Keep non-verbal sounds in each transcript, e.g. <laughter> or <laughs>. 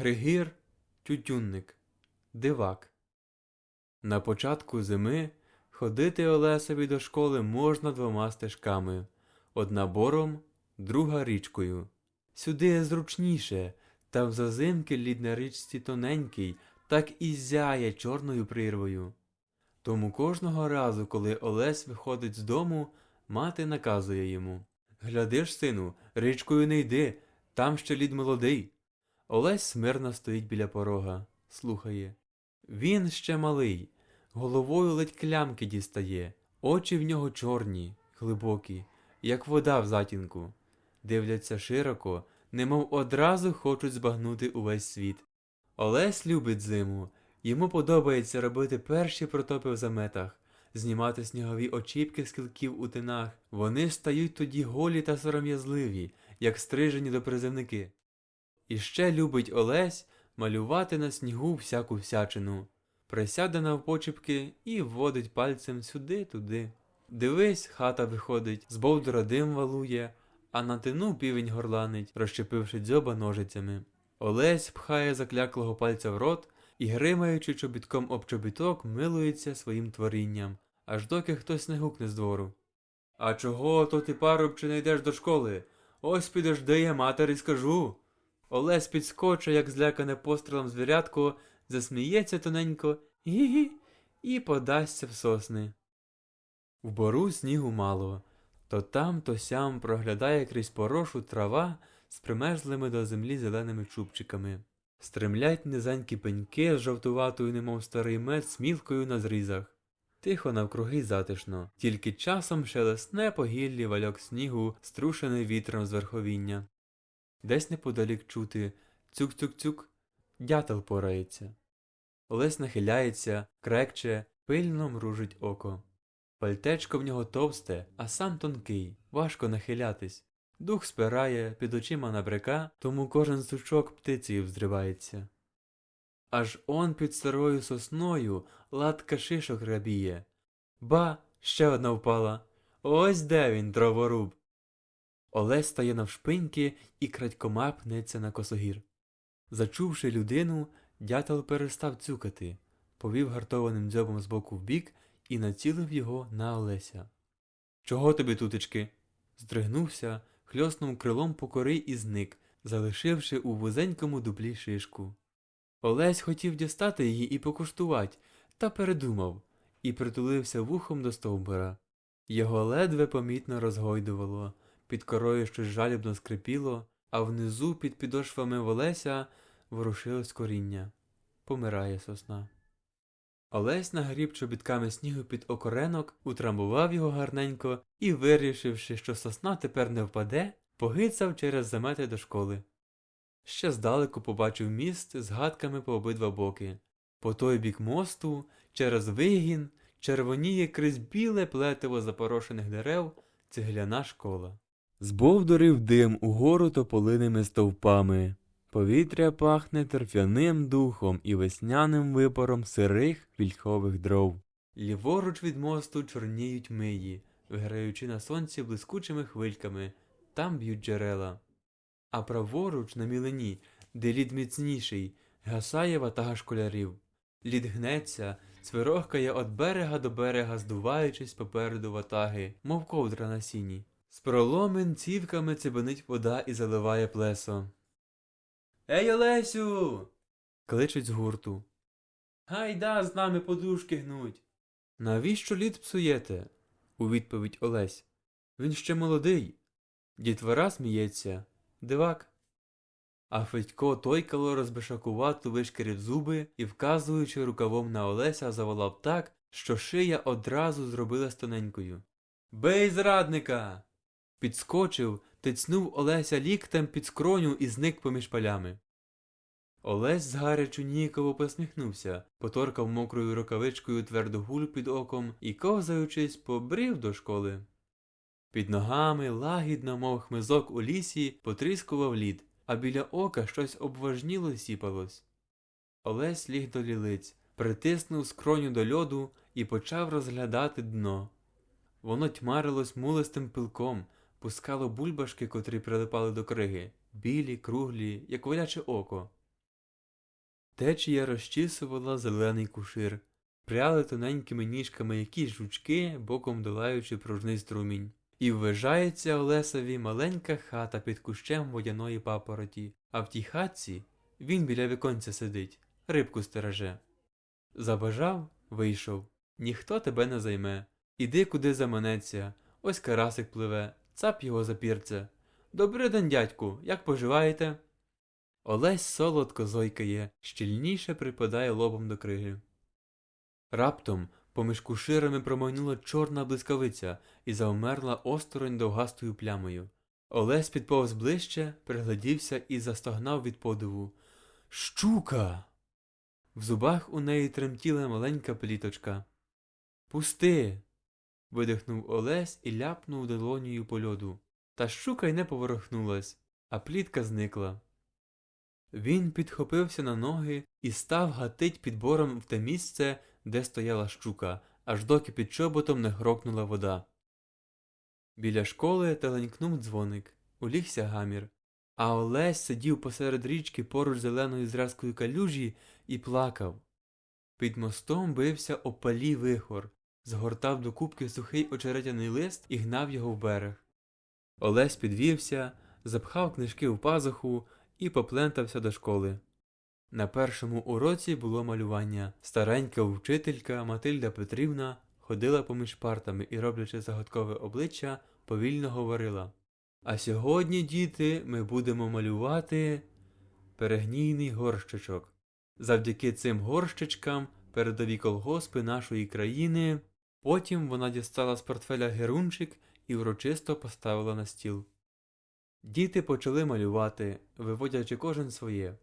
Григір Тютюнник, дивак. На початку зими ходити Олесові до школи можна двома стежками одна бором, друга річкою. Сюди зручніше, там зазимки лід на річці тоненький, так і зяє чорною прірвою. Тому кожного разу, коли Олесь виходить з дому, мати наказує йому Глядиш, сину, річкою не йди, там ще лід молодий. Олесь смирно стоїть біля порога, слухає. Він ще малий, головою ледь клямки дістає, очі в нього чорні, глибокі, як вода в затінку. Дивляться широко, немов одразу хочуть збагнути увесь світ. Олесь любить зиму, йому подобається робити перші протопи в заметах, знімати снігові очіпки з кілків у тинах. Вони стають тоді голі та сором'язливі, як стрижені до призивники. І ще любить Олесь малювати на снігу всяку всячину. Присяде навпочіпки і вводить пальцем сюди-туди. Дивись, хата виходить, з бовдура дим валує, а на тину півень горланить, розщепивши дзьоба ножицями. Олесь пхає закляклого пальця в рот і, гримаючи чобітком об чобіток, милується своїм творінням, аж доки хтось не гукне з двору. А чого то ти, парубче, не йдеш до школи? Ось підожди, я матері скажу. Олесь підскоче, як злякане пострілом звірятко, засміється тоненько гі-гі і подасться в сосни. В бору снігу мало, то там, то сям проглядає крізь порошу трава з примерзлими до землі зеленими чубчиками. Стремлять низенькі пеньки з жовтуватою, немов старий мед, смілкою на зрізах. Тихо навкруги затишно, тільки часом шелесне по гіллі вальок снігу, струшений вітром з верховіння. Десь неподалік чути цюк-цюк-цюк, дятел порається. Олесь нахиляється, крекче, пильно мружить око. Пальтечко в нього товсте, а сам тонкий, важко нахилятись. Дух спирає, під очима набряка, тому кожен сучок птицею взривається. Аж он під старою сосною латка шишок рябіє. Ба, ще одна впала. Ось де він, дроворуб. Олесь стає навшпиньки і крадькома пнеться на косогір. Зачувши людину, дятел перестав цюкати, повів гартованим дзьобом з боку в бік і націлив його на Олеся. Чого тобі, тутечки? Здригнувся, хльоснув крилом по кори і зник, залишивши у вузенькому дуплі шишку. Олесь хотів дістати її і покуштувати, та передумав, і притулився вухом до стовбура. Його ледве помітно розгойдувало, під корою щось жалібно скрипіло, а внизу під підошвами Олеся ворушилось коріння. Помирає сосна. Олесь нагріб чобітками снігу під окоренок, утрамбував його гарненько і, вирішивши, що сосна тепер не впаде, погицав через замети до школи. Ще здалеку побачив міст з гадками по обидва боки. По той бік мосту, через вигін, червоніє крізь біле плетиво запорошених дерев цегляна школа. Збовдурив дим угору тополиними стовпами. Повітря пахне торфяним духом і весняним випаром сирих вільхових дров. Ліворуч від мосту чорніють миї, виграючи на сонці блискучими хвильками, там б'ють джерела. А праворуч на мілині, де лід міцніший, гасає ватага школярів. Лід гнеться, свирохкає від берега до берега, здуваючись попереду ватаги, мов ковдра на сіні. З проломин цівками цибенить вода і заливає плесо. Ей, Олесю. кличуть з гурту. Гайда з нами подушки гнуть. Навіщо лід псуєте? у відповідь Олесь. Він ще молодий. Дітвора сміється, дивак. А Федько тойкало розбишакувато вишкірив зуби і, вказуючи рукавом на Олеся, заволав так, що шия одразу зробилась тоненькою. Бей зрадника. Підскочив, тицнув Олеся ліктем під скроню і зник поміж палями. Олесь згарячу ніяково посміхнувся, поторкав мокрою рукавичкою тверду гуль під оком і, ковзаючись, побрів до школи. Під ногами, лагідно, мов хмизок у лісі, потріскував лід, а біля ока щось обважніло сіпалось. Олесь ліг до лілиць, притиснув скроню до льоду і почав розглядати дно. Воно тьмарилось мулистим пилком, пускало бульбашки, котрі прилипали до криги, білі, круглі, як воляче око. Течія розчісувала зелений кушир, пряли тоненькими ніжками якісь жучки, боком долаючи пружний струмінь. І ввижається Олесові маленька хата під кущем водяної папороті, а в тій хатці він біля віконця сидить, рибку стереже. Забажав, вийшов. Ніхто тебе не займе. Іди куди заманеться. Ось карасик пливе, цап його за пірце. Добрий день, дядьку, як поживаєте? Олесь солодко зойкає, щільніше припадає лобом до криги. Раптом поміж куширами промайнула чорна блискавиця і завмерла осторонь довгастою плямою. Олесь підповз ближче, приглядівся і застогнав від подиву. Щука. В зубах у неї тремтіла маленька пліточка. Пусти. Видихнув Олесь і ляпнув долонею по льоду. Та щука й не поворухнулась, а плітка зникла. Він підхопився на ноги і став гатить підбором в те місце, де стояла щука, аж доки під чоботом не грокнула вода. Біля школи теленькнув дзвоник, улігся гамір, а Олесь сидів посеред річки поруч зеленої зразкої калюжі і плакав. Під мостом бився опалій вихор, згортав до кубки сухий очеретяний лист і гнав його в берег. Олесь підвівся, запхав книжки в пазуху і поплентався до школи. На першому уроці було малювання. Старенька вчителька Матильда Петрівна ходила поміж партами і, роблячи загадкове обличчя, повільно говорила А сьогодні, діти, ми будемо малювати перегнійний горщичок. Завдяки цим горщичкам передові колгоспи нашої країни. Потім вона дістала з портфеля герунчик і урочисто поставила на стіл. Діти почали малювати, виводячи кожен своє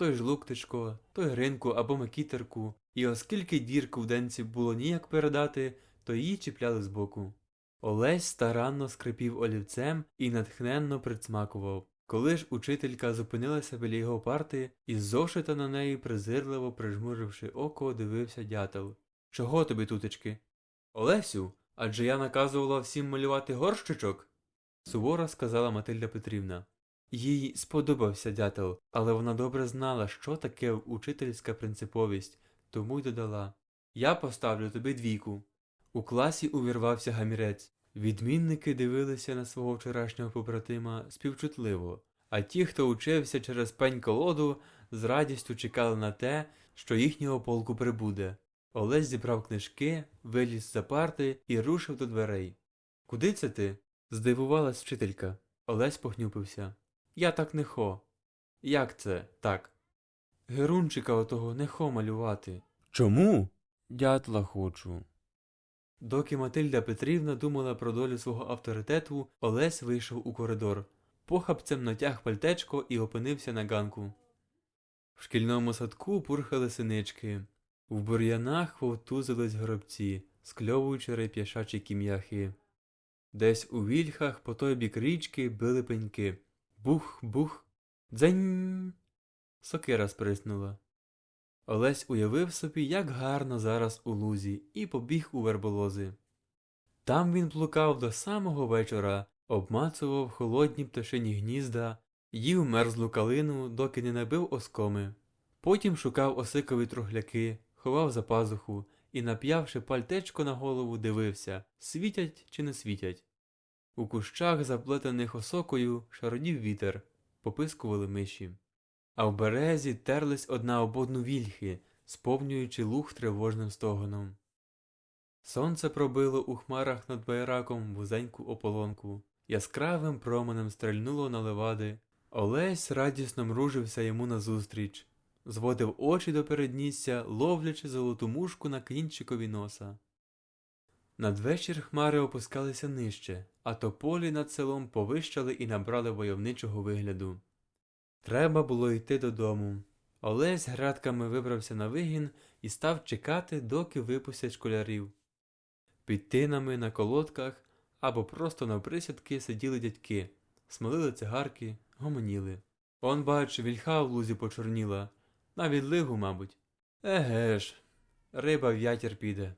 той жлуктичко, той гринку або макітерку, і оскільки дірку в денці було ніяк передати, то її чіпляли збоку. Олесь старанно скрипів олівцем і натхненно прицмакував. Коли ж учителька зупинилася біля його парти, і з зошита на неї, презирливо прижмуривши око, дивився дятел. Чого тобі, тутечки? Олесю, адже я наказувала всім малювати горщичок, суворо сказала Матильда Петрівна. Їй сподобався дятел, але вона добре знала, що таке учительська принциповість, тому й додала Я поставлю тобі двійку. У класі увірвався гамірець. Відмінники дивилися на свого вчорашнього побратима співчутливо, а ті, хто учився через пень колоду, з радістю чекали на те, що їхнього полку прибуде. Олесь зібрав книжки, виліз за парти і рушив до дверей. Куди це ти? здивувалась вчителька. Олесь похнюпився. Я так не хо. Як це так? Герунчика отого не хо малювати. Чому? Дятла хочу. Доки Матильда Петрівна думала про долю свого авторитету, Олесь вийшов у коридор, похапцем натяг пальтечко і опинився на ганку. В шкільному садку пурхали синички, в бур'янах вовтузились горобці, скльовуючи реп'яшачі кім'яхи. Десь у вільхах по той бік річки били пеньки. Бух-бух, дзень. Сокира сприснула. Олесь уявив собі, як гарно зараз у лузі, і побіг у верболози. Там він плукав до самого вечора, обмацував холодні пташині гнізда, їв мерзлу калину, доки не набив оскоми. Потім шукав осикові трухляки, ховав за пазуху і, нап'явши пальтечко на голову, дивився, світять чи не світять. У кущах, заплетених осокою, шародів вітер, попискували миші. А в березі терлись одна об одну вільхи, сповнюючи луг тривожним стогоном. Сонце пробило у хмарах над байраком вузеньку ополонку, яскравим променем стрельнуло на левади. Олесь радісно мружився йому назустріч, зводив очі до переднісся, ловлячи золоту мушку на кінчикові носа. Надвечір хмари опускалися нижче, а тополі над селом повищали і набрали войовничого вигляду. Треба було йти додому. Олесь градками вибрався на вигін і став чекати, доки випустять школярів. Під тинами на колодках або просто на присядки сиділи дядьки, смолили цигарки, гомоніли. Он, бач, вільха в лузі почорніла, на відлигу, мабуть. Еге ж, риба в ятір піде.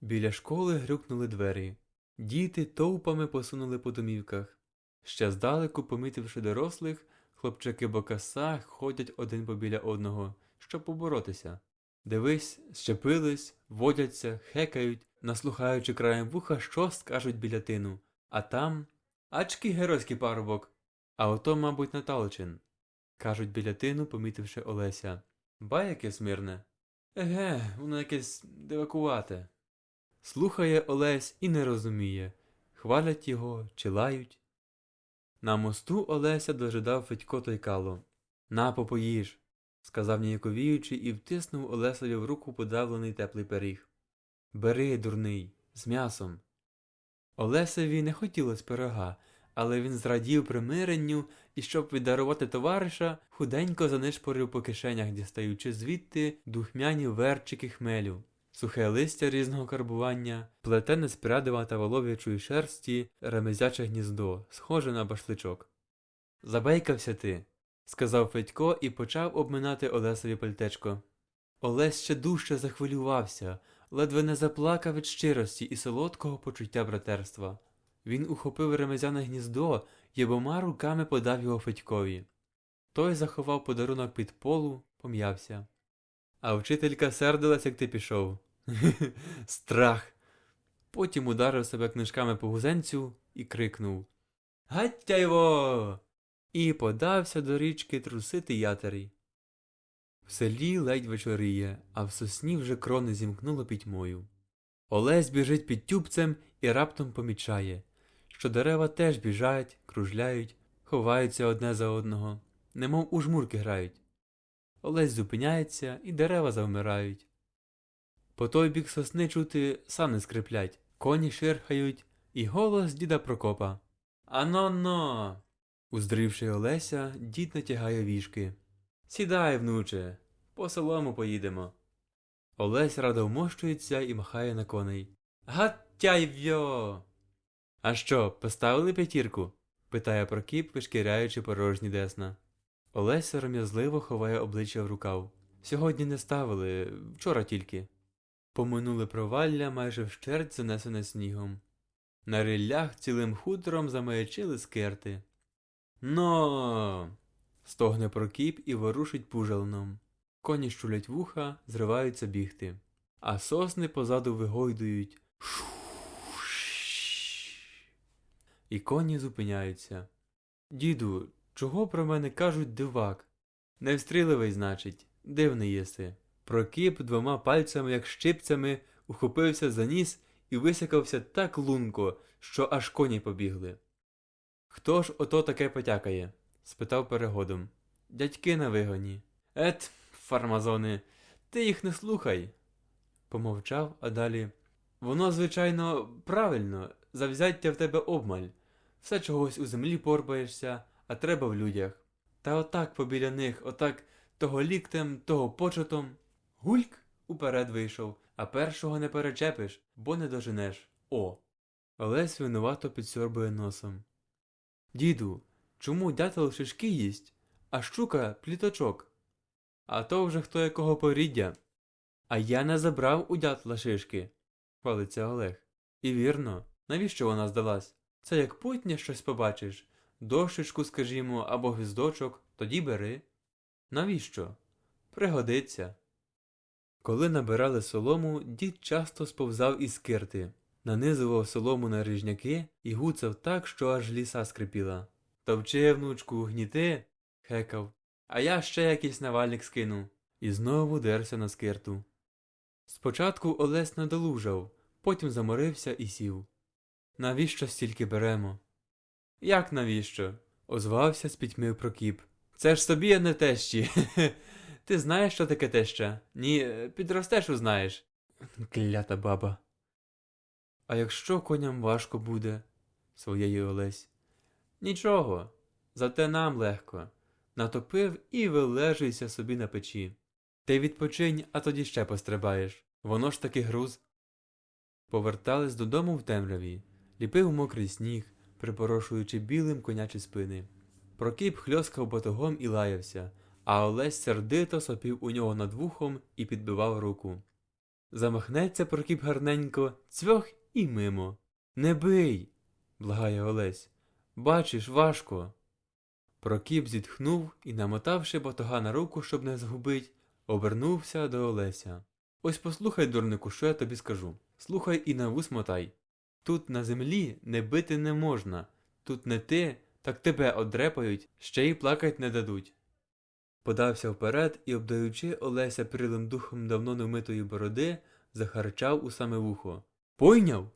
Біля школи грюкнули двері. Діти товпами посунули по домівках. Ще здалеку, помітивши дорослих, хлопчаки бокаса ходять один побіля одного, щоб поборотися. Дивись, щепились, водяться, хекають, наслухаючи краєм вуха, що скажуть біля тину. А там. Ачки геройський парубок. А ото, мабуть, Наталчин. Кажуть біля тину, помітивши Олеся. Ба яке смирне. Еге, воно якесь дивакувате. Слухає Олесь і не розуміє, хвалять його чи лають. На мосту Олеся дожидав Федько Тойкало. На, попоїж, сказав ніяковіючи і втиснув Олесові в руку подавлений теплий пиріг. Бери, дурний, з м'ясом. Олесеві не хотілось пирога, але він зрадів примиренню і, щоб віддарувати товариша, худенько занишпорив по кишенях, дістаючи звідти духмяні верчики хмелю, сухе листя різного карбування, плетене з прядива та волов'ячої шерсті ремезяче гніздо, схоже на башличок. Забейкався ти, сказав Федько і почав обминати Олесові пальтечко. Олесь ще дужче захвилювався, ледве не заплакав від щирості і солодкого почуття братерства. Він ухопив ремезяне гніздо і обома руками подав його Федькові. Той заховав подарунок під полу, пом'явся. А вчителька сердилась, як ти пішов. <laughs> Страх. Потім ударив себе книжками по гузенцю і крикнув Гаттяйво! І подався до річки трусити ятері. В селі ледь вечоріє, а в сосні вже крони зімкнуло пітьмою. Олесь біжить під тюбцем і раптом помічає, що дерева теж біжають, кружляють, ховаються одне за одного, немов у жмурки грають. Олесь зупиняється, і дерева завмирають. По той бік сосни чути сани скриплять, коні ширхають, і голос діда Прокопа. Ано-но. Уздрівши Олеся, дід натягає віжки. Сідай, внуче, по солому поїдемо. Олесь радо вмощується і махає на коней. Гаттяйвьо! А що, поставили п'ятірку? питає Прокіп, вишкіряючи порожні десна. Олесь сором'язливо ховає обличчя в рукав. Сьогодні не ставили, вчора тільки. Поминули провалля майже вщерть занесене снігом. На риллях цілим хутором замаячили скерти. Но. стогне Прокіп і ворушить пужалном. Коні щулять вуха, зриваються бігти, а сосни позаду вигойдують. І коні зупиняються. Діду, чого про мене кажуть дивак? Невстріливий, значить, дивний єси. Прокіп двома пальцями, як щипцями, ухопився за ніс і висякався так лунко, що аж коні побігли. Хто ж ото таке потякає? спитав перегодом. Дядьки на вигоні. Ет, фармазони, ти їх не слухай. Помовчав, а далі. Воно, звичайно, правильно, завзяття в тебе обмаль. Все чогось у землі порпаєшся, а треба в людях. Та отак побіля них, отак того ліктем, того почотом. Гульк уперед вийшов, а першого не перечепиш, бо не доженеш. О. Олесь винувато підсьорбує носом. Діду, чому дятел шишки їсть, а щука пліточок? А то вже хто якого поріддя. А я не забрав у дятла шишки, хвалиться Олег. І вірно, навіщо вона здалась? Це як путня щось побачиш, дощечку, скажімо, або гвіздочок, тоді бери. Навіщо? Пригодиться. Коли набирали солому, дід часто сповзав із кирти, нанизував солому на ріжняки і гуцав так, що аж ліса скрипіла. Товчи, внучку, гніти, хекав, а я ще якийсь навальник скину. І знову дерся на скирту. Спочатку Олесь надолужав, потім заморився і сів. Навіщо стільки беремо? Як навіщо? озвався з пітьми Прокіп. Це ж собі, а не тещі. <laughs> Ти знаєш, що таке теща? Ні, підростеш узнаєш. Клята баба. А якщо коням важко буде, своєї Олесь. Нічого, зате нам легко. Натопив і вилежуйся собі на печі. Ти відпочинь, а тоді ще пострибаєш. Воно ж таки груз. Повертались додому в темряві, ліпив мокрий сніг, припорошуючи білим конячі спини. Прокіп хльоскав батогом і лаявся, а Олесь сердито сопів у нього над вухом і підбивав руку. Замахнеться Прокіп гарненько, цвьох і мимо. Не бий, благає Олесь. Бачиш, важко. Прокіп зітхнув і, намотавши батога на руку, щоб не згубить, обернувся до Олеся. Ось послухай, дурнику, що я тобі скажу. Слухай і на вус мотай. Тут на землі не бити не можна. Тут не ти, так тебе одрепають, ще й плакать не дадуть. Подався вперед і, обдаючи Олеся прилим духом давно невмитої бороди, захарчав у саме вухо. Пойняв?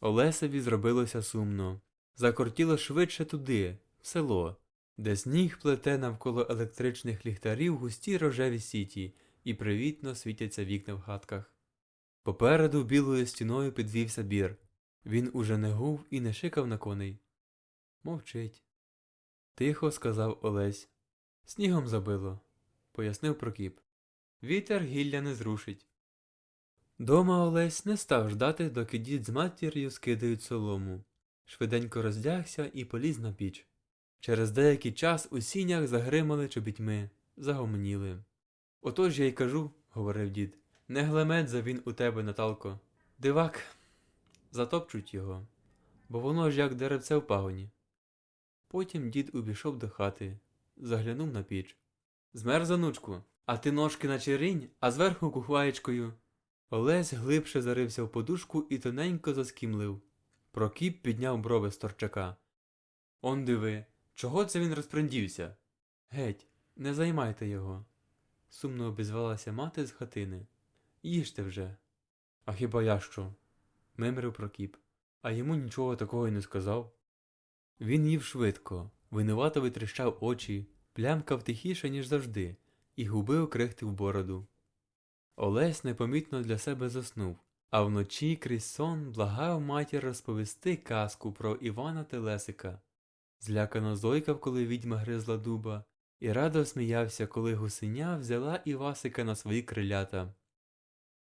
Олесеві зробилося сумно. Закортіло швидше туди, в село, де сніг плете навколо електричних ліхтарів густі рожеві сіті і привітно світяться вікна в хатках. Попереду білою стіною підвівся бір. Він уже не гув і не шикав на коней. Мовчить. Тихо сказав Олесь. Снігом забило, пояснив Прокіп. Вітер гілля не зрушить. Дома Олесь не став ждати, доки дід з матір'ю скидають солому. Швиденько роздягся і поліз на піч. Через деякий час у сінях загримали чобітьми, загомоніли. Отож я й кажу, говорив дід, не глемедза він у тебе, Наталко. Дивак, затопчуть його, бо воно ж як деревце в пагоні. Потім дід убійшов до хати, заглянув на піч. Змерз, онучку, а ти ножки на черінь, а зверху кухваєчкою. Олесь глибше зарився в подушку і тоненько заскімлив. Прокіп підняв брови з торчака. Он диви, чого це він розпрендівся? Геть, не займайте його. Сумно обізвалася мати з хатини. Їжте вже. А хіба я що? Мимрив Прокіп, а йому нічого такого й не сказав. Він їв швидко, винувато витріщав очі, плямкав тихіше, ніж завжди, і губи окрихтив бороду. Олесь непомітно для себе заснув, а вночі крізь сон благав матір розповісти казку про Івана Телесика. Злякано зойкав, коли відьма гризла дуба, і радо сміявся, коли гусеня взяла Івасика на свої крилята.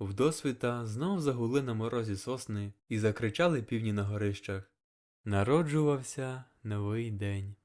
Вдосвіта знов загули на морозі сосни і закричали півні на горищах. Народжувався новий день.